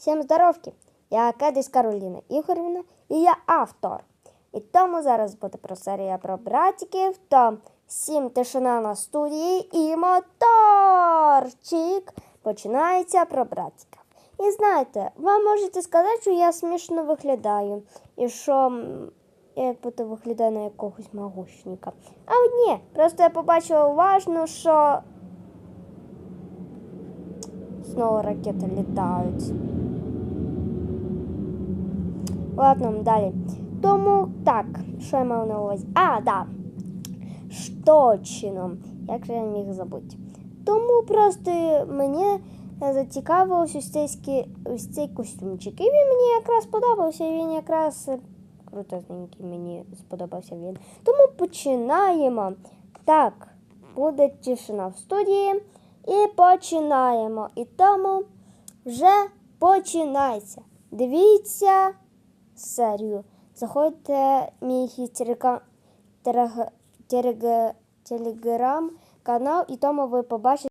Всім здоровки! Я Кедис Кароліна Ігорівна і я автор. І тому зараз буде про серія про братиків та сім тишина на студії і моторчик. Починається про братиків. І знаєте, вам можете сказати, що я смішно виглядаю і що я будто виглядаю на якогось могущника. А от ні, просто я побачила уважно, що знову ракети літають. Ладно, далі. Тому так, що я мав на увазі? А, да. Ж Як же я міг забути? Тому просто мені зацікавився ось цей, ось цей костюмчик. І він мені якраз сподобався. Він якраз е, крутозненький мені сподобався він. Тому починаємо. Так, буде тишина в студії. І починаємо. І тому вже починається. Дивіться серію. Заходьте мій телеграм-канал, і тому ви побачите.